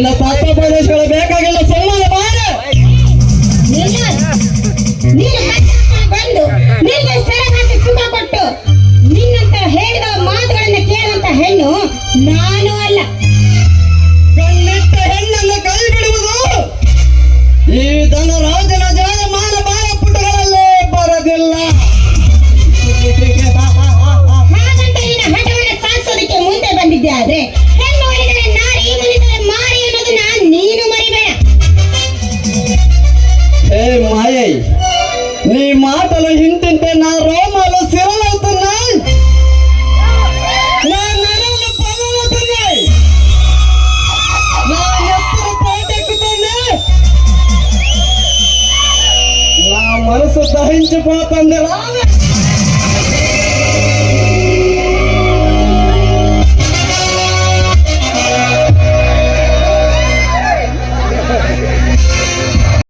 ಎಲ್ಲ ಪಾಪ ಪ್ರದೇಶಗಳು ಬೇಕಾಗಿಲ್ಲ ಸೊಲ್ಲ ಬಾರ ನೀನು ಬಂದು ನಿನ್ನಂತ ಹೇಳಿದ ಮಾತುಗಳನ್ನ ಕೇಳುವಂತ ಹೆಣ್ಣು ನಾನು ಅಲ್ಲ ಕಣ್ಣಿಟ್ಟ ಹೆಣ್ಣನ್ನು ಕೈ ಬಿಡುವುದು ಈ ಧನ ರಾಜನ ಬರದಿಲ್ಲ ಸಾಧಿಸೋದಕ್ಕೆ ಮುಂದೆ ಬಂದಿದ್ದೆ ಆದ್ರೆ నీ మాటలు వింటుంటే నా రోమాలు సిరలవుతున్నాయి. నా నరాలు పగలవుతున్నాయి నా నెత్తురు పోటెక్కుతుంది నా మనసు దహించిపోతుంది రావే.